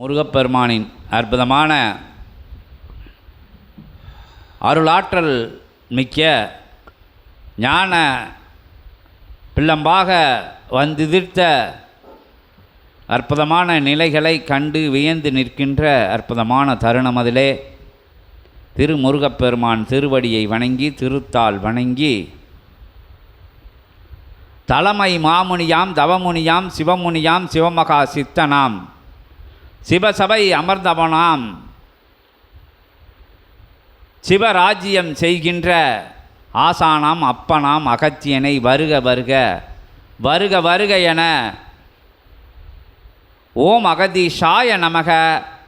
முருகப்பெருமானின் அற்புதமான அருளாற்றல் மிக்க ஞான பிள்ளம்பாக வந்திதிர்த்த அற்புதமான நிலைகளை கண்டு வியந்து நிற்கின்ற அற்புதமான தருணம் அதிலே திருமுருகப்பெருமான் திருவடியை வணங்கி திருத்தால் வணங்கி தலைமை மாமுனியாம் தவமுனியாம் சிவமுனியாம் சிவமகா சித்தனாம் சிவசபை அமர்ந்தவனாம். சிவராஜ்யம் செய்கின்ற ஆசானாம் அப்பனாம் அகத்தியனை வருக வருக வருக வருக என ஓம் அகதீஷாய நமக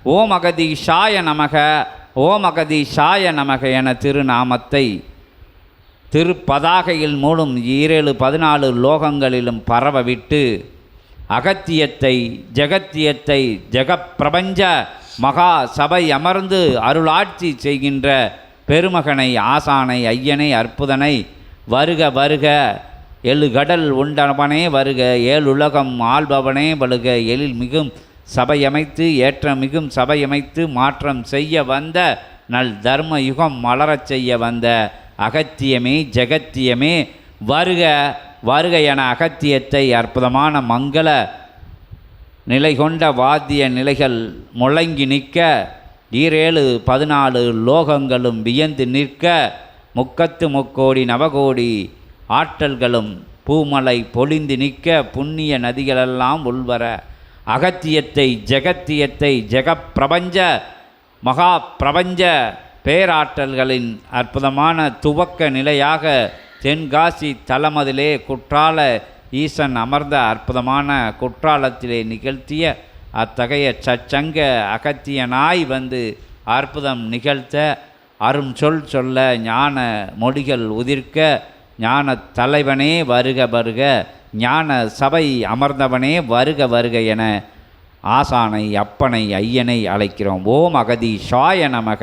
ஓம் அகதீஷாய நமக ஓம் அகதீஷாய நமக என திருநாமத்தை திருப்பதாகையில் மூலம் ஈரேழு பதினாலு லோகங்களிலும் பரவவிட்டு அகத்தியத்தை ஜெகத்தியத்தை ஜெகப்பிரபஞ்ச மகா சபை அமர்ந்து அருளாட்சி செய்கின்ற பெருமகனை ஆசானை ஐயனை அற்புதனை வருக வருக. எழு கடல் உண்டவனே வருக ஏழுலகம் ஆள்பவனே வழுக எழில் மிகும் சபையமைத்து ஏற்ற மிகும் சபையமைத்து மாற்றம் செய்ய வந்த நல் தர்ம யுகம் மலரச் செய்ய வந்த அகத்தியமே ஜெகத்தியமே வருக. வருகை என அகத்தியத்தை அற்புதமான மங்கள நிலை கொண்ட வாத்திய நிலைகள் முழங்கி நிற்க ஈரேழு பதினாலு லோகங்களும் வியந்து நிற்க முக்கத்து முக்கோடி நவகோடி ஆற்றல்களும் பூமலை பொழிந்து நிற்க புண்ணிய நதிகளெல்லாம் உள்வர அகத்தியத்தை ஜெகத்தியத்தை ஜெகப்பிரபஞ்ச மகா பிரபஞ்ச பேராற்றல்களின் அற்புதமான துவக்க நிலையாக தென்காசி தலமதிலே குற்றால ஈசன் அமர்ந்த அற்புதமான குற்றாலத்திலே நிகழ்த்திய அத்தகைய சச்சங்க அகத்தியனாய் வந்து அற்புதம் நிகழ்த்த அரும் சொல் சொல்ல ஞான மொழிகள் உதிர்க்க ஞான தலைவனே வருக வருக ஞான சபை அமர்ந்தவனே வருக வருக என ஆசானை அப்பனை ஐயனை அழைக்கிறோம். ஓம் அகதி ஷாய நமக.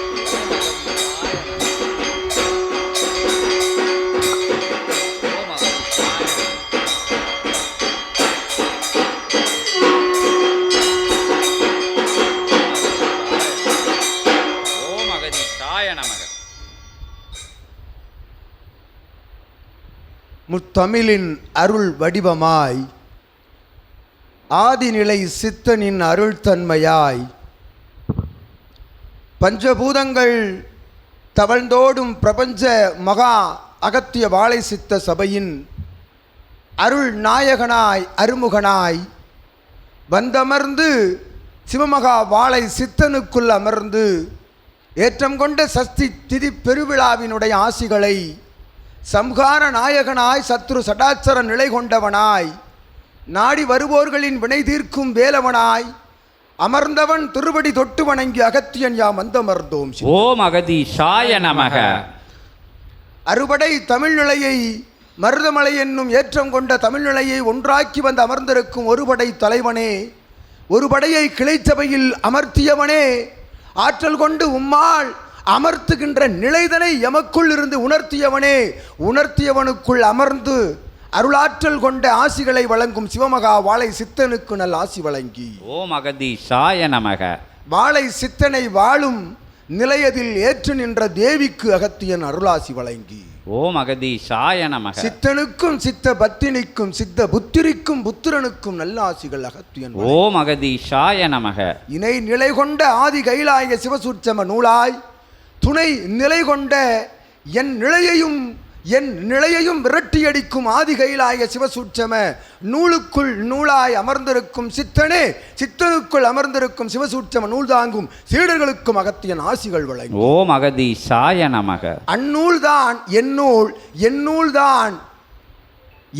முத்தமிழின் அருள் வடிவமாய் ஆதிநிலை சித்தனின் அருள்தன்மையாய் பஞ்சபூதங்கள் தவழ்ந்தோடும் பிரபஞ்ச மகா அகத்திய வாழை சித்த சபையின் அருள் நாயகனாய் அருமுகனாய் வந்தமர்ந்து சிவமகா வாழை சித்தனுக்குள் அமர்ந்து ஏற்றம் கொண்ட சஷ்டி திதி பெருவிழாவினுடைய ஆசிகளை சம்ஹார நாயகனாய் சத்ரு சடாச்சர நிலை கொண்டவனாய். நாடி வருவோர்களின் வினை தீர்க்கும் வேலவனாய். அமர்ந்தவன் திருவடி தொட்டு வணங்கி அகத்தியன் யாம் வந்தமர்ந்தோம். ஓம் அகதி ஷாய நமக. அறுபடை தமிழ்நிலையை மருதமலை என்னும் ஏற்றம் கொண்ட தமிழ்நிலையை ஒன்றாக்கி வந்து அமர்ந்திருக்கும் ஒருபடை தலைவனே ஒரு படையை கிளைச்சபையில் அமர்த்தியவனே ஆற்றல் கொண்டு உம்மாள் அமர்த்துகின்ற நிலைதனை எமக்குள் இருந்து உணர்த்தியவனே உணர்த்தியவனுக்குள் அமர்ந்து அருளாற்றல் கொண்ட ஆசிகளை வழங்கும் சிவமகா வாழை சித்தனுக்கு நல் ஆசி வழங்கி. ஓம் அகதி ஷாய நமக. வாழை சித்தனை வாழும் நிலையதில் ஏற்று நின்ற தேவிக்கு அகத்தியன் அருளாசி வழங்கி. ஓம் அகதி ஷாய நமக. சித்தனுக்கும் சித்த பத்தினிக்கும் சித்த புத்திரிக்கும் புத்திரனுக்கும் நல்ல ஆசிகள் அகத்தியன். ஓம் அகதி ஷாய நமக. இணை நிலை கொண்ட ஆதி கைலாய சிவசூட்சம நூலாய் துணை நிலை கொண்ட என் நிலையையும் என் நிலையையும் விரட்டியடிக்கும் ஆதி கைலாய சிவசூட்சம நூலுக்குள் நூலாய் அமர்ந்திருக்கும் சித்தனே சித்தனுக்குள் அமர்ந்திருக்கும் சிவசூட்சம நூல் தாங்கும் சீடர்களுக்கும் அகத்தியன் ஆசிகள் வழங்கி ஓம் அகதி ஷாய நமக அந்நூல்தான் என் நூல் என் நூல்தான்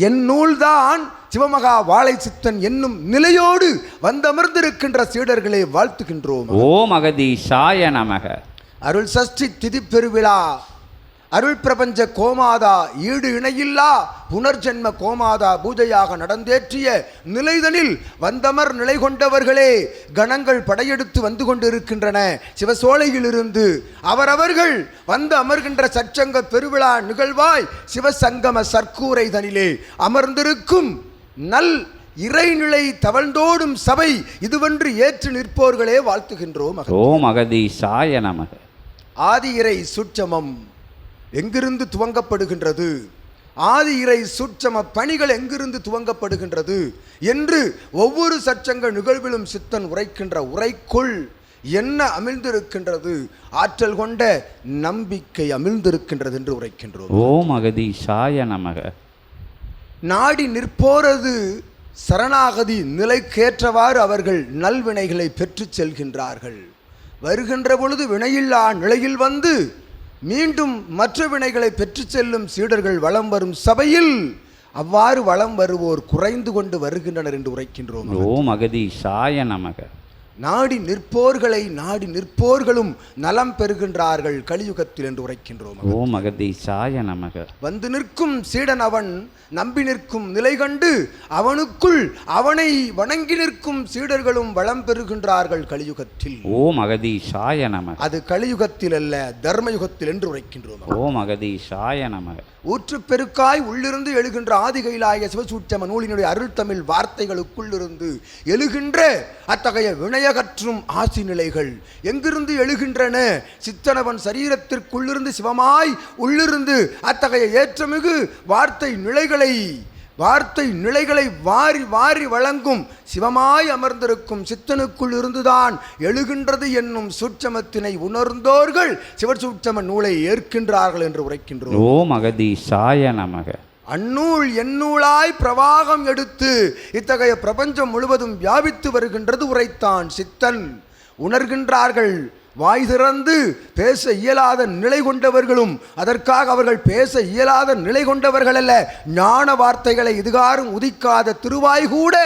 என் நூல்தான் சிவமகா வாழை சித்தன் என்னும் நிலையோடு வந்தமர்ந்திருக்கின்ற சீடர்களை வாழ்த்துகின்றோம். ஓம் அகதி ஷாய நமக. அருள் சஷ்டி திதி பெருவிழா. அருள் பிரபஞ்ச கோமாதா ஈடு இணையில்லா. புனர்ஜென்ம கோமாதா பூஜையாக நடந்தேற்றிய நிலைதனில் வந்தமர் நிலை கொண்டவர்களே கணங்கள் படையெடுத்து வந்து கொண்டிருக்கின்றன. சிவசோலையிலிருந்து அவரவர்கள் வந்து அமர்கின்ற சச்சங்க பெருவிழா நிகழ்வாய் சிவசங்கம சர்க்கூரை தனிலே அமர்ந்திருக்கும் நல் இறைநிலை தவழ்ந்தோடும் சபை இதுவென்று ஏற்று நிற்போர்களே வாழ்த்துகின்றோம் மகன். ஓம் நமக. ஆதி இறை சூட்சமம் எங்கிருந்து துவங்கப்படுகின்றது? ஆதி இறை சூட்சம பணிகள் எங்கிருந்து துவங்கப்படுகின்றது? என்று ஒவ்வொரு சச்சங்க நிகழ்விலும் சித்தன் உரைக்கின்ற உரைக்குள் என்ன அமிழ்ந்திருக்கின்றது? ஆற்றல் கொண்ட நம்பிக்கை அமிழ்ந்திருக்கின்றது என்று உரைக்கின்றோம். ஓம் அகதீஷாய நமக. நாடி நிற்போரது சரணாகதி நிலைக்கேற்றவாறு அவர்கள் நல்வினைகளை பெற்றுச் செல்கின்றார்கள். வருகின்ற பொழுது வினையில்லா நிலையில் வந்து மீண்டும் மற்ற வினைகளை பெற்று செல்லும் சீடர்கள் வலம் வரும் சபையில் அவ்வாறு வலம் வருவோர் குறைந்து கொண்டு வருகின்றனர் என்று உரைக்கின்றோம். ஓம் சாய நமக. நாடி நிற்போர்களை நாடி நிற்போர்களும் நலம் பெறுகின்றார்கள். கலியுகத்தில் என்று உரைக்கின்றோம் ஓம் அகதீஷாய நமக. வந்து நிற்கும் சீடன் அவன் நம்பி நிற்கும் நிலை கண்டு அவனுக்குள் அவனை வணங்கி நிற்கும் சீடர்களும் வளம் பெறுகின்றார்கள் கலியுகத்தில். ஓம் அகதீஷாய நமக. அது கலியுகத்தில் அல்ல தர்மயுகத்தில் என்று உரைக்கின்றோம் ஓம் அகதீஷாய நமக. ஊற்றுப் பெருக்காய் உள்ளிருந்து எழுகின்ற ஆதிகைலாய சிவசூட்சம நூலினுடைய அருள் தமிழ் வார்த்தைகளுக்குள்ளிருந்து எழுகின்ற அத்தகைய வினயகற்றும் ஆசி நிலைகள் எங்கிருந்து எழுகின்றன? சித்தனவன் சரீரத்திற்குள்ளிருந்து சிவமாய் உள்ளிருந்து அத்தகைய ஏற்றமிகு வார்த்தை நிலைகளை வார்த்தை நிலைகளை வாரி வாரி வழங்கும் சிவமாய் அமர்ந்திருக்கும் சித்தனுக்குள் இருந்துதான் எழுகின்றது என்னும் சூட்சமத்தினை உணர்ந்தோர்கள் சிவசூட்சம நூலை ஏற்கின்றார்கள் என்று உரைக்கின்றோம். ஓ மகதி சாய நமக. அந்நூல் எந்நூலாய் பிரவாகம் எடுத்து இத்தகைய பிரபஞ்சம் முழுவதும் வியாபித்து வருகின்றது உரைத்தான் சித்தன். உணர்கின்றார்கள். வாய் திறந்து பேச இயலாத நிலை கொண்டவர்களும் அதற்காக அவர்கள் பேச இயலாத நிலை கொண்டவர்கள் அல்ல. ஞான வார்த்தைகளை இதுகாரும் உதிக்காத திருவாய் கூட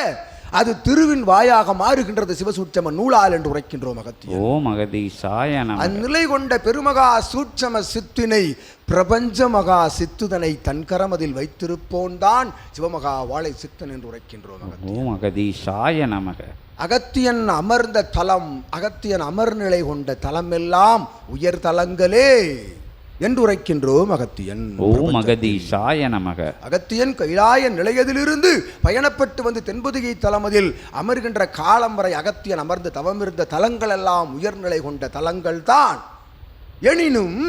அது திருவின் வாயாக மாறுகின்றது சிவசூட்சம நூலால் என்று உரைக்கின்றோம் அகத்தியம் ஓம் அகதீஷாய நமக. அந்நிலை கொண்ட பெருமகா சூட்சம சித்தினை பிரபஞ்ச மகா சித்துதனை தன்கரமதில் வைத்திருப்போன் தான் சிவமகா வாழை சித்தன் என்று உரைக்கின்றோம் அகத்தியன். ஓம் அகதீஷாய நமக. அகத்தியன் அமர்ந்த தலம் அகத்தியன் அமர்நிலை கொண்ட தலமெல்லாம் உயர் தலங்களே. என்று உரைக்கின்றோம் அகத்தியன் ஓம் அகதீஷாய நமக. அகத்தியன் கைலாய நிலையதிலிருந்து பயணப்பட்டு வந்து தென்பொதிகை தலமதில் அமர்கின்ற காலம் வரை அகத்தியன் அமர்ந்து தவமிருந்த தலங்கள் எல்லாம் உயர்நிலை கொண்ட தலங்கள் தான் எனினும்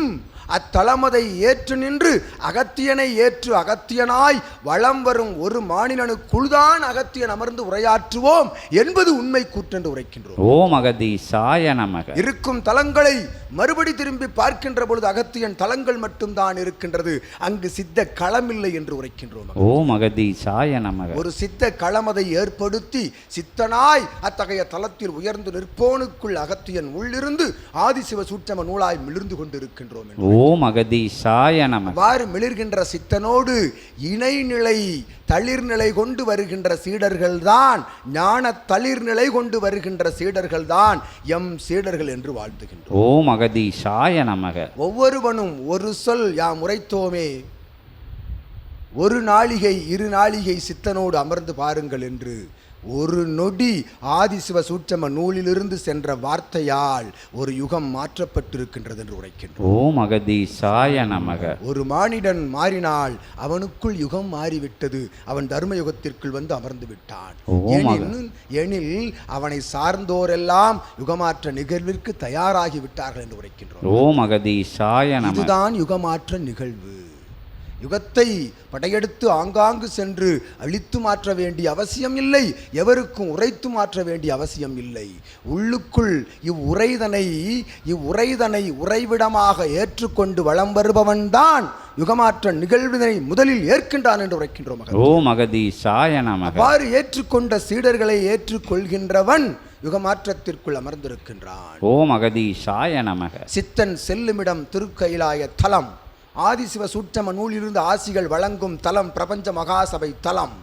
அத்தலமதை ஏற்று நின்று அகத்தியனை ஏற்று அகத்தியனாய் வலம் வரும் ஒரு மாநிலனுக்குள்தான் அகத்தியன் அமர்ந்து உரையாற்றுவோம் என்பது உண்மை கூற்றென்று உரைக்கின்றோம். ஓம் அகதீஷாய நமக. இருக்கும் தலங்களை மறுபடி திரும்பி பார்க்கின்ற பொழுது அகத்தியன் தலங்கள் மட்டும்தான் இருக்கின்றது. அங்கு சித்த களமில்லை என்று உரைக்கின்றோம். ஓம் அகதீஷாய நமக. ஒரு சித்த களமதை ஏற்படுத்தி சித்தனாய் அத்தகைய தலத்தில் உயர்ந்து நிற்போனுக்குள் அகத்தியன் உள்ளிருந்து ஆதிசிவ சூட்சம நூலாய் மிளிர்ந்து கொண்டிருக்கின்றோம். என்று. ஓம் அகதீஷாய நமக அவ்வாறு மிளிர்கின்ற சித்தனோடு இணைநிலை தளிர்நிலை கொண்டு வருகின்ற சீடர்கள்தான் ஞான தளிர்நிலை கொண்டு வருகின்ற சீடர்கள்தான் எம் சீடர்கள் என்று வாழ்த்துகின்றோம். ஓம் அகதீஷாய நமக. ஒவ்வொருவனும் ஒரு சொல் யாம் உரைத்தோமே ஒரு நாளிகை இரு நாளிகை சித்தனோடு அமர்ந்து பாருங்கள் என்று ஒரு நொடி ஆதிசிவ சூட்சம நூலிலிருந்து சென்ற வார்த்தையால் ஒரு யுகம் மாற்றப்பட்டிருக்கின்றது என்று உரைக்கின்றோம். ஓம் அகதீஷாய நமக. ஒரு மானிடன் மாறினால் அவனுக்குள் யுகம் மாறிவிட்டது. அவன் தர்ம யுகத்திற்குள் வந்து அமர்ந்து விட்டான். எனில் எனில் அவனை சார்ந்தோரெல்லாம் யுகமாற்ற நிகழ்விற்கு தயாராகி விட்டார்கள் என்று உரைக்கின்றோம். ஓம் அகதீஷாய நமக. இதுதான் யுகமாற்ற நிகழ்வு. யுகத்தை படையெடுத்து ஆங்காங்கு சென்று அழித்து மாற்ற வேண்டிய அவசியம் இல்லை. எவருக்கும் உரைத்து மாற்ற வேண்டிய அவசியம் இல்லை. உள்ளுக்குள் இவ்வுரைதனை இவ்வுரைதனை உறைவிடமாக ஏற்றுக்கொண்டு வலம் வருபவன்தான் யுகமாற்ற நிகழ்வினை முதலில் ஏற்கின்றான் என்று உரைக்கின்றோம் மகன். ஓம் அகதீஷாய நமக. அவ்வாறு ஏற்றுக்கொண்ட சீடர்களை ஏற்றுக்கொள்கின்றவன் யுகமாற்றத்திற்குள் அமர்ந்திருக்கின்றான். ஓம் அகதீஷாய நமக. சித்தன் செல்லுமிடம் திருக்கைலாய தலம். ஆதிசிவ சூட்சம நூலிலிருந்து ஆசிகள் வழங்கும் தலம் பிரபஞ்ச மகாசபை தலம்.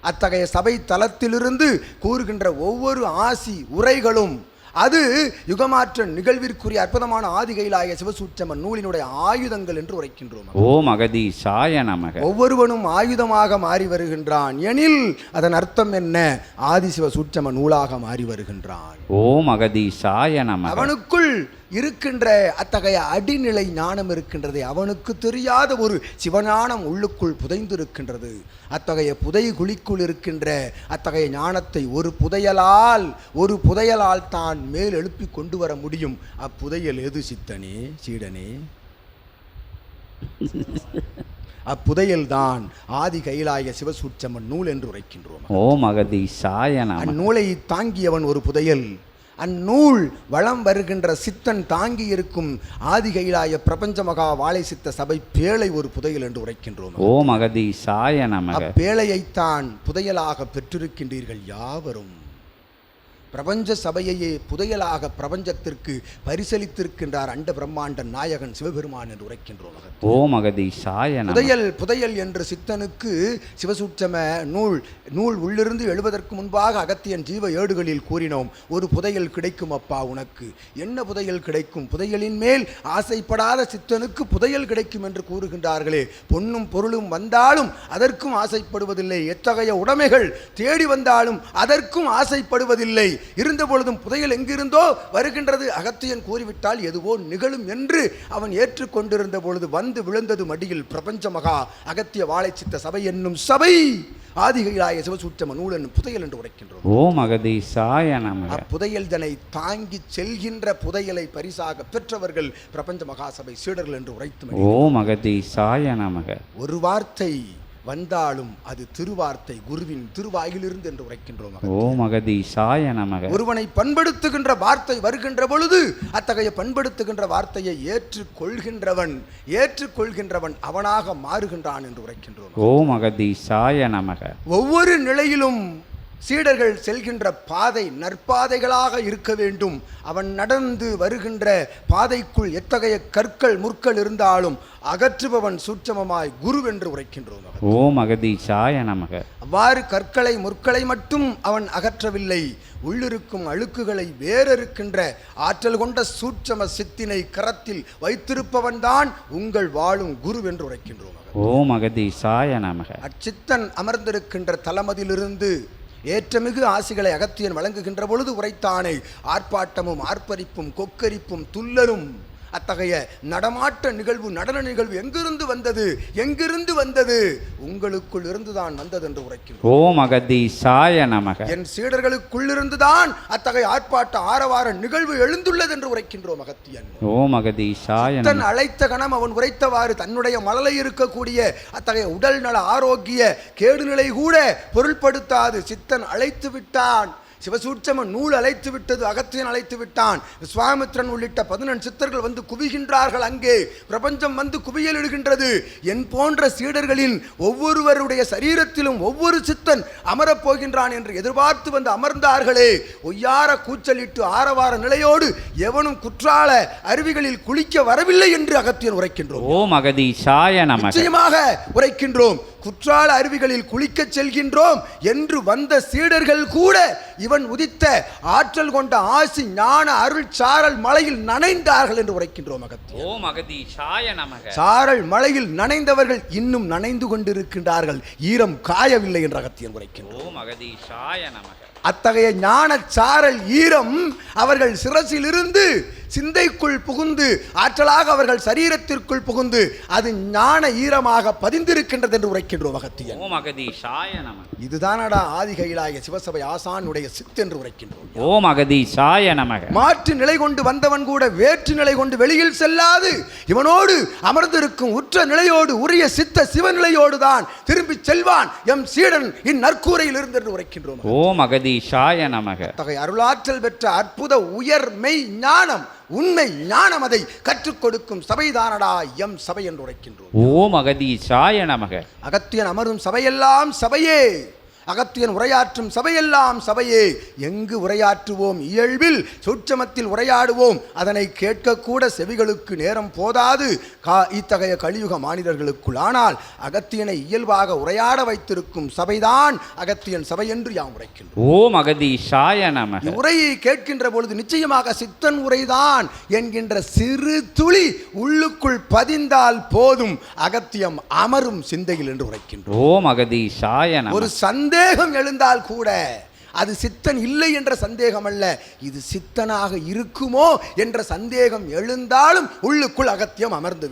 அத்தகைய சபை தலத்திலிருந்து கூறுகின்ற ஒவ்வொரு ஆசி உரைகளும் அது யுகமாற்ற நிகழ்விற்குரிய அற்புதமான ஆதிகையிலாய சிவசூட்சம நூலினுடைய ஆயுதங்கள் என்று உரைக்கின்றோம். ஓம் அகதீஷாய நமக. ஒவ்வொருவனும் ஆயுதமாக மாறி வருகின்றான் எனில் அதன் அர்த்தம் என்ன? ஆதிசிவ சூட்சம நூலாக மாறி வருகின்றான். ஓம் அகதீஷாய நமக. அவனுக்குள் இருக்கின்ற அத்தகைய அடிநிலை ஞானம் இருக்கின்றது. அவனுக்கு தெரியாத ஒரு சிவஞானம் உள்ளுக்குள் புதைந்திருக்கின்றது. அத்தகைய புதை குழிக்குள் இருக்கின்ற அத்தகைய ஞானத்தை ஒரு புதையலால் ஒரு புதையலால் தான் மேல் எழுப்பி கொண்டு வர முடியும். அப்புதையல் எது சித்தனே? சீடனே? அப்புதையல் தான் ஆதி கைலாய சிவசூட்சமன் நூல் என்று உரைக்கின்றோம். ஓம் அகதீஷாய நமக. அந்நூலை தாங்கியவன் ஒரு புதையல். அந்நூல் வளம் வருகின்ற சித்தன் தாங்கி இருக்கும் ஆதி கைலாய பிரபஞ்ச மகா வாழை சித்த சபை பேழை ஒரு புதையல் என்று உரைக்கின்றோம். ஓம் அகதீஷாய நமக. அப்பேழையைத்தான் புதையலாக பெற்றிருக்கின்றீர்கள் யாவரும். பிரபஞ்ச சபையையே புதையலாக பிரபஞ்சத்திற்கு பரிசளித்திருக்கின்றார் அண்ட பிரம்மாண்ட நாயகன் சிவபெருமான் என்று உரைக்கின்றோம். ஓம் நமக புதையல் புதையல் என்று சித்தனுக்கு சிவசூட்சம நூல் நூல் உள்ளிருந்து எழுவதற்கு முன்பாக அகத்தியன் ஜீவ ஏடுகளில் கூறினோம் ஒரு புதையல் கிடைக்கும் அப்பா உனக்கு. என்ன புதையல் கிடைக்கும்? புதையலின் மேல் ஆசைப்படாத சித்தனுக்கு புதையல் கிடைக்கும் என்று கூறுகின்றார்களே. பொன்னும் பொருளும் வந்தாலும் அதற்கும் ஆசைப்படுவதில்லை. எத்தகைய உடைமைகள் தேடி வந்தாலும் அதற்கும் ஆசைப்படுவதில்லை. இருந்த பொழுதும் புதையல் எங்கிருந்தோ வருகின்றது. அகத்தியன் கூறிவிட்டால் எதுவோ நிகழும் என்று அவன் ஏற்றுக்கொண்டிருந்த பொழுது வந்து விழுந்தது மடியில் பிரபஞ்ச மகா அகத்திய வாழைச்சித்த சபை என்னும் சபை. ஆதிகைலாய சிவசூற்றம நூல் என்னும் புதையல் என்று உரைக்கின்றோம். ஓம் அகதீஷாய நமக. அப்புதையல் தனை தாங்கி செல்கின்ற புதையலை பரிசாக பெற்றவர்கள் பிரபஞ்ச மகாசபை சீடர்கள் என்று உரைத்து ஓம் அகதீஷாய நமக. ஒரு வார்த்தை வந்தாலும் அது திருவார்த்தை குருவின் திருவாயிலிருந்து என்று உரைக்கின்றோம் ஓம் அகதீஷாய நமக. ஒருவனை பண்படுத்துகின்ற வார்த்தை வருகின்ற பொழுது அத்தகைய பண்படுத்துகின்ற வார்த்தையை ஏற்றுக்கொள்கின்றவன் ஏற்றுக்கொள்கின்றவன் அவனாக மாறுகின்றான் என்று உரைக்கின்றோம். ஓம் அகதீஷாய நமக. ஒவ்வொரு நிலையிலும் சீடர்கள் செல்கின்ற பாதை நற்பாதைகளாக இருக்க வேண்டும் அவன் நடந்து வருகின்ற பாதைக்குள் எத்தகைய கற்கள் முற்கள் இருந்தாலும் அகற்றுபவன் சூட்சமமாய் குருவென்று உரைக்கின்றோம். ஓம் அகதீஷாய நமக அவ்வாறு கற்களை முற்களை மட்டும் அவன் அகற்றவில்லை உள்ளிருக்கும் அழுக்குகளை வேறறுக்கின்ற ஆற்றல் கொண்ட சூட்சம சித்தினை கரத்தில் வைத்திருப்பவன்தான் உங்கள் வாழும் குரு என்று உரைக்கின்றோம். ஓம் அகதீஷாய நமக அச்சித்தன் அமர்ந்திருக்கின்ற தலமதிலிருந்து ஏற்றமிகு ஆசிகளை அகத்தியன் வழங்குகின்ற பொழுது உரைத்தானே. ஆர்ப்பாட்டமும் ஆர்ப்பரிப்பும் கொக்கரிப்பும் துள்ளலும். அத்தகைய நடமாட்ட நிகழ்வு நடன நிகழ்வு எங்கிருந்து வந்தது? எங்கிருந்து வந்தது? உங்களுக்குள் இருந்துதான் வந்தது என்று உரைக்கின்றோம். ஓம் அகதீஷாய நமக. என் சீடர்களுக்குள்ளிருந்துதான் அத்தகைய ஆர்ப்பாட்ட ஆரவார நிகழ்வு எழுந்துள்ளது என்று உரைக்கின்றோம் அகத்தியன் ஓம் அகதீஷாய தன் நமக. அழைத்த கணம் அவன் உரைத்தவாறு தன்னுடைய மலலை இருக்கக்கூடிய அத்தகைய உடல் நல ஆரோக்கிய கேடுநிலை கூட பொருள்படுத்தாது. சித்தன் அழைத்து விட்டான் சிவசூட்சம நூல் அழைத்து விட்டது அகத்தியன் அழைத்து விட்டான். விஸ்வாமித்ரன் உள்ளிட்ட பதினெண் சித்தர்கள் வந்து குவிகின்றார்கள் அங்கே. பிரபஞ்சம் வந்து குவியலிடுகின்றது என் போன்ற சீடர்களின் ஒவ்வொருவருடைய சரீரத்திலும் ஒவ்வொரு சித்தன் அமரப் போகின்றான் என்று எதிர்பார்த்து வந்து அமர்ந்தார்களே. ஒய்யார கூச்சலிட்டு ஆரவார நிலையோடு எவனும் குற்றால அருவிகளில் குளிக்க வரவில்லை என்று அகத்தியன் உரைக்கின்றோம். ஓம் அகதீஷாய நிச்சயமாக உரைக்கின்றோம். குற்றால அருவிகளில் குளிக்கச் செல்கின்றோம் என்று வந்த சீடர்கள் கூட இவன் உதித்த ஆற்றல் கொண்ட ஆசி ஞான அருள் சாரல் மலையில் நனைந்தார்கள் என்று உரைக்கின்றோம் அகத்தியன் ஓம் நமக. சாரல் மலையில் நனைந்தவர்கள் இன்னும் நனைந்து கொண்டிருக்கின்றார்கள். ஈரம் காயவில்லை என்று அகத்தியன் உரைக்கின்றோம் ஓம் அகதீஷாய நமக. அத்தகைய ஞான சாரல் ஈரம் அவர்கள் சிரசிலிருந்து சிந்தைக்குள் புகுந்து ஆற்றலாக அவர்கள் சரீரத்திற்குள் புகுந்து அது ஞான ஈரமாக பதிந்திருக்கின்றது என்று உரைக்கின்றோம் அகத்தியன் ஓம் அகதீஷாய நமக இதுதானடா ஆதிகையிலாய சிவசபை ஆசானுடைய சித்து என்று உரைக்கின்றோம். ஓம் அகதீஷாய நமக மாற்று நிலை கொண்டு வந்தவன் கூட வேற்று நிலை கொண்டு வெளியில் செல்லாது. இவனோடு அமர்ந்திருக்கும் உற்ற நிலையோடு உரிய சித்த சிவநிலையோடு தான் திரும்பி செல்வான் எம் சீடன் இந்நற்கூரையில் இருந்து என்று உரைக்கின்றோம். ஓம் அகதீஷாய நமக. அத்தகைய அருளாற்றல் பெற்ற அற்புத உயர் மெய் ஞானம் உண்மை ஞானம் அதை கற்றுக் கொடுக்கும் சபைதானடா எம் சபை என்று உரைக்கின்றோம். ஓம் அகதீஷாய நமக. அகத்தியன் அமரும் சபையெல்லாம் சபையே. அகத்தியன் உரையாற்றும் சபையெல்லாம் சபையே. எங்கு உரையாற்றுவோம்? இயல்பில் சூட்சமத்தில் உரையாடுவோம். அதனை கேட்கக்கூட செவிகளுக்கு நேரம் போதாது. கா இத்தகைய கலியுக மானிடர்களுக்குள் ஆனால் அகத்தியனை இயல்பாக உரையாட வைத்திருக்கும் சபைதான் அகத்தியன் சபை என்று யாம் உரைக்கின்றோம். ஓம் அகதீஷாய நமக. உரையை கேட்கின்ற பொழுது நிச்சயமாக சித்தன் உரைதான் என்கின்ற சிறு துளி உள்ளுக்குள் பதிந்தால் போதும் அகத்தியம் அமரும் சிந்தையில் என்று உரைக்கின்றோம். ஓம் அகதீஷாய ஒரு நமக சந்தேகம் எழுந்தால் கூட அது சித்தன் இல்லை என்ற சந்தேகம் அல்ல. இது சித்தனாக இருக்குமோ என்ற சந்தேகம் எழுந்தாலும் உள்ளுக்குள் அகத்தியம் அமர்ந்து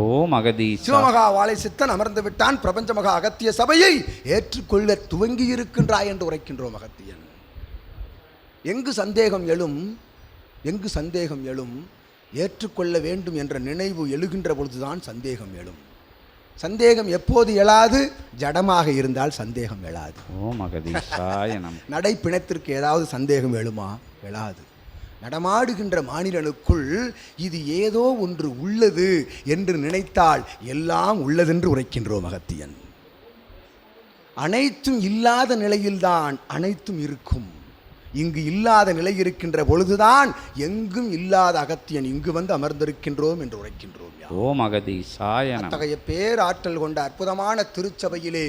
ஓம் அகதீஷா சிவமகா வாழை சித்தன் அமர்ந்து விட்டான். பிரபஞ்ச மகா அகத்திய சபையை ஏற்றுக்கொள்ள துவங்கி இருக்கின்றாய் என்று உரைக்கின்றோம் அகத்தியன் எங்கு சந்தேகம் எழும் எங்கு சந்தேகம் எழும் ஏற்றுக்கொள்ள வேண்டும் என்ற நினைவு எழுகின்ற பொழுதுதான் சந்தேகம் எழும். சந்தேகம் எப்போது எழாது? ஜடமாக இருந்தால் சந்தேகம் எழாது. ஓம் அகதீஷாய நமக நடைப்பிணத்திற்கு ஏதாவது சந்தேகம் எழுமா? எழாது. நடமாடுகின்ற மாநிலனுக்குள் இது ஏதோ ஒன்று உள்ளது என்று நினைத்தால் எல்லாம் உள்ளதென்று உரைக்கின்றோம் அகத்தியன் அனைத்தும் இல்லாத நிலையில்தான் அனைத்தும் இருக்கும். இங்கு இல்லாத நிலை இருக்கின்ற பொழுதுதான் எங்கும் இல்லாத அகத்தியன் இங்கு வந்து அமர்ந்திருக்கின்றோம் என்று உரைக்கின்றோம். ஓம் அகதீஷாய நமக அத்தகைய பேராற்றல் கொண்ட அற்புதமான திருச்சபையிலே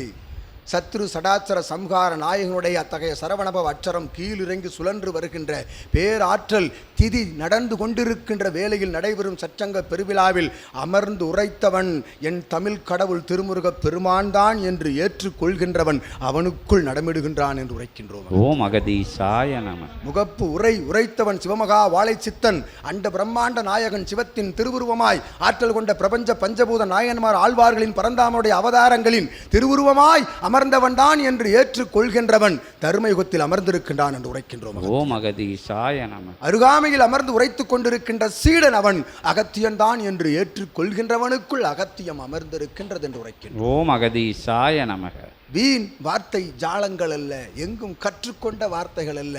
சத்ரு சடாச்சர சம்ஹார நாயகனுடைய அத்தகைய சரவணபவ அச்சரம் கீழிறங்கி சுழன்று வருகின்ற பேராற்றல் திதி நடந்து கொண்டிருக்கின்ற வேளையில் நடைபெறும் சச்சங்க பெருவிழாவில் அமர்ந்து உரைத்தவன் என் தமிழ் கடவுள் திருமுருகப் பெருமான்தான் என்று ஏற்றுக்கொள்கின்றவன் அவனுக்குள் நடமிடுகின்றான் என்று உரைக்கின்றோம். ஓம் அகதீஷாய நமக முகப்பு உரை உரைத்தவன் சிவமகா வாழைச்சித்தன் அண்ட பிரம்மாண்ட நாயகன் சிவத்தின் திருவுருவமாய் ஆற்றல் கொண்ட பிரபஞ்ச பஞ்சபூத நாயன்மார் ஆழ்வார்களின் பரந்தாமனுடைய அவதாரங்களின் திருவுருவமாய் அமர்ந்தவன் தான் என்று ஏற்றுக்கொள்கின்றவன். தருமயுகத்தில் அமர்ந்திருக்கின்றான் என்று உரைக்கின்றோம் ஓம் அகதீஷாய நமக அருகாமையில் அமர்ந்து உரைத்துக் கொண்டிருக்கின்ற சீடன் அவன் அகத்தியன் தான் என்று ஏற்றுக்கொள்கின்றவனுக்குள் அகத்தியம் அமர்ந்திருக்கின்றது என்று உரைக்கின்றோம். ஓம் அகதீஷாய நமக. வீண் வார்த்தை ஜாலங்கள் அல்ல எங்கும் கற்றுக்கொண்ட வார்த்தைகள் அல்ல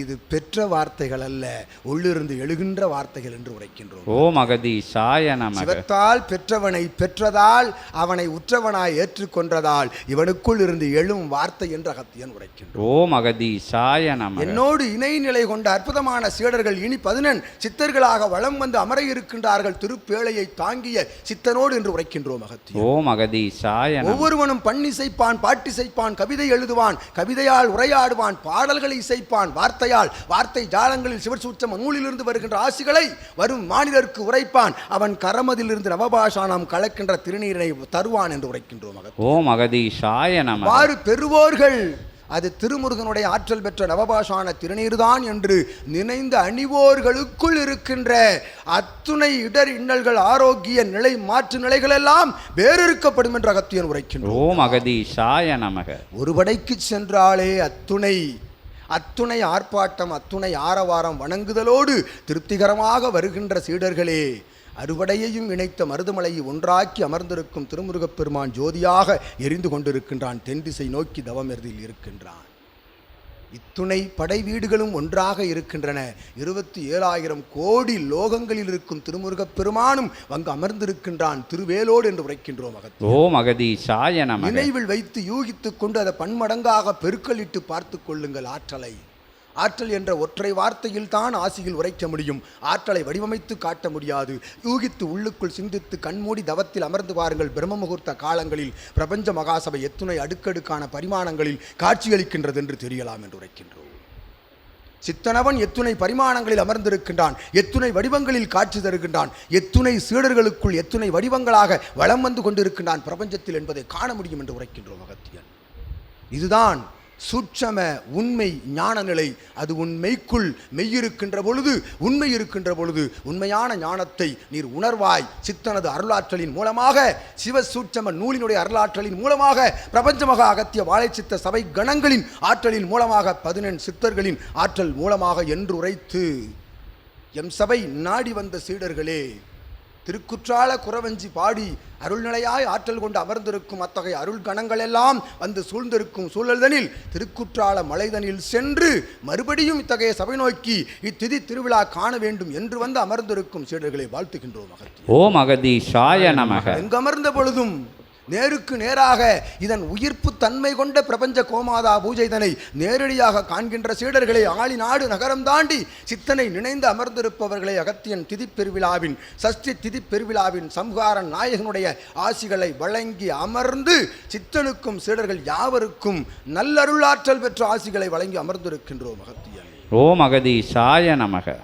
இது பெற்ற வார்த்தைகள் அல்ல உள்ளிருந்து எழுகின்ற வார்த்தைகள் என்று உரைக்கின்றோம். அகதீஷாய நமக. சிவத்தால் பெற்றவனை பெற்றதால் அவனை உற்றவனாய் ஏற்றுக்கொண்டதால் இவனுக்குள் இருந்து எழும் வார்த்தை என்று அகத்தியன் உரைக்கின்றோம் அகதீஷாய நமக. என்னோடு இணைநிலை கொண்ட அற்புதமான சீடர்கள் இனி பதினெண் சித்தர்களாக வலம் வந்து அமர இருக்கின்றார்கள் திருப்பேழையை தாங்கிய சித்தனோடு என்று உரைக்கின்றோம் அகத்தியன். அகதீஷாய நமக. ஒவ்வொருவனும் பண்ணிசைப்பான் பாட்டிசைப்பான் கவிதை எழுதுவான் கவிதையால் உரையாடுவான் பாடல்களை இசைப்பான் வார்த்தையால் வார்த்தை ஜாலங்களில் சிவசூச்சம் நூலிலிருந்து வருகின்ற ஆசிகளை வரும் மாநிலருக்கு உரைப்பான். அவன் கரமதிலிருந்து நவபாஷானம் கலக்கின்ற திருநீரை தருவான் என்று உரைக்கின்றோம் ஓம் அகதீஷாய வாறு பெறுவோர்கள். அது திருமுருகனுடைய ஆற்றல் பெற்ற நவபாஷான திருநீர்தான் என்று நினைந்த அணிவோர்களுக்குள் இருக்கின்ற அத்துணை இடர் இன்னல்கள் ஆரோக்கிய நிலை மாற்று நிலைகள் எல்லாம் வேறிருக்கப்படும் என்று அகத்தியன் உரைக்கின்றோம். ஓம் அகதீஷாய நமக. ஒரு படைக்கு சென்றாலே அத்துணை அத்துணை ஆர்ப்பாட்டம் அத்துணை ஆரவாரம் வணங்குதலோடு திருப்திகரமாக வருகின்ற சீடர்களே அறுபடையையும் இணைத்த மருதுமலையை ஒன்றாக்கி அமர்ந்திருக்கும் திருமுருகப் பெருமான் ஜோதியாக எரிந்து கொண்டிருக்கின்றான் தென் திசை நோக்கி தவமெருதில் இருக்கின்றான். இத்துணை படை வீடுகளும் ஒன்றாக இருக்கின்றன. இருபத்தி ஏழாயிரம் கோடி லோகங்களில் இருக்கும் திருமுருகப் பெருமானும் அங்கு அமர்ந்திருக்கின்றான். திருவேலோடு என்று உரைக்கின்றோம் ஓம் அகதீஷாய நினைவில் வைத்து யூகித்துக் கொண்டு அதை பன்மடங்காக பெருக்கலிட்டு பார்த்து கொள்ளுங்கள் ஆற்றலை. ஆற்றல் என்ற ஒற்றை வார்த்தையில் தான் ஆசியில் உரைக்க முடியும். ஆற்றலை வடிவமைத்து காட்ட முடியாது. யூகித்து உள்ளுக்குள் சிந்தித்து கண்மூடி தவத்தில் அமர்ந்து பாருங்கள் பிரம்ம முகூர்த்த காலங்களில் பிரபஞ்ச மகாசபை எத்துணை அடுக்கடுக்கான பரிமாணங்களில் காட்சியளிக்கின்றது என்று தெரியலாம் என்று உரைக்கின்றோம். சித்தனவன் எத்துணை பரிமாணங்களில் அமர்ந்திருக்கின்றான். எத்துணை வடிவங்களில் காட்சி தருகின்றான். எத்துணை சீடர்களுக்குள் எத்துணை வடிவங்களாக வளம் வந்து கொண்டிருக்கின்றான். பிரபஞ்சத்தில் என்பதை காண முடியும் என்று உரைக்கின்றோம் அகத்தியன். இதுதான் சூட்சம உண்மை ஞான நிலை அது உண்மைக்குள் மெய்யிருக்கின்ற பொழுது உண்மை இருக்கின்ற பொழுது உண்மையான ஞானத்தை நீர் உணர்வாய். சித்தனது அருளாற்றலின் மூலமாக சிவ சூட்சம நூலினுடைய அருளாற்றலின் மூலமாக பிரபஞ்சமாக அகத்திய வாழைச்சித்த சபை கணங்களின் ஆற்றலின் மூலமாக பதினெண் சித்தர்களின் ஆற்றல் மூலமாக என்று உரைத்து எம் சபை நாடி வந்த சீடர்களே திருக்குற்றால குறவஞ்சி பாடி அருள்நிலையாய் ஆற்றல் கொண்டு அமர்ந்திருக்கும் அத்தகைய அருள் கணங்கள் எல்லாம் வந்து சூழ்ந்திருக்கும் சூழல்தனில் திருக்குற்றால மலைதனில் சென்று மறுபடியும் இத்தகைய சபை நோக்கி இத்திதி திருவிழா காண வேண்டும் என்று வந்து அமர்ந்திருக்கும் சீடர்களை வாழ்த்துகின்றோம் அகத்தி ஓம் அகதீஷாய நமக. எங்கமர்ந்த பொழுதும் நேருக்கு நேராக இதன் உயிர்ப்பு தன்மை கொண்ட பிரபஞ்ச கோமாதா பூஜைதனை நேரடியாக காண்கின்ற சீடர்களை ஆளி நாடு நகரம் தாண்டி சித்தனை நினைந்து அமர்ந்திருப்பவர்களை அகத்தியன் திதிப்பெருவிழாவின் சஷ்டி திதிப்பெருவிழாவின் சம்ஹாரன் நாயகனுடைய ஆசிகளை வழங்கி அமர்ந்து சித்தனுக்கும் சீடர்கள் யாவருக்கும் நல்லருளாற்றல் பெற்ற ஆசிகளை வழங்கி அமர்ந்திருக்கின்றோம் அகத்தியன். ஓம் சாய நமக.